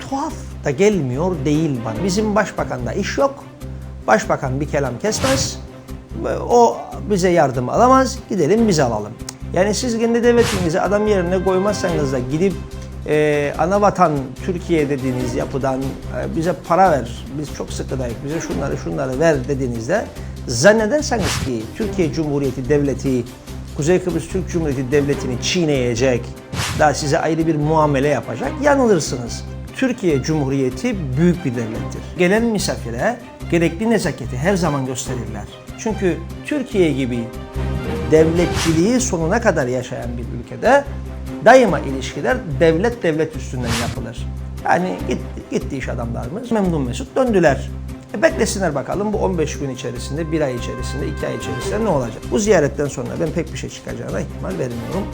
Tuhaf da gelmiyor değil bana. Bizim başbakanda iş yok. Başbakan bir kelam kesmez. O bize yardım alamaz. Gidelim biz alalım. Yani siz kendi devletinizi adam yerine koymazsanız da gidip e, ana vatan Türkiye dediğiniz yapıdan e, bize para ver, biz çok sıkıdayız, bize şunları şunları ver dediğinizde zannederseniz ki Türkiye Cumhuriyeti Devleti, Kuzey Kıbrıs Türk Cumhuriyeti Devleti'ni çiğneyecek, daha size ayrı bir muamele yapacak, yanılırsınız. Türkiye Cumhuriyeti büyük bir devlettir. Gelen misafire gerekli nezaketi her zaman gösterirler. Çünkü Türkiye gibi devletçiliği sonuna kadar yaşayan bir ülkede daima ilişkiler devlet devlet üstünden yapılır. Yani gitti, gitti iş adamlarımız memnun mesut döndüler. E beklesinler bakalım bu 15 gün içerisinde, bir ay içerisinde, iki ay içerisinde ne olacak? Bu ziyaretten sonra ben pek bir şey çıkacağına ihtimal vermiyorum.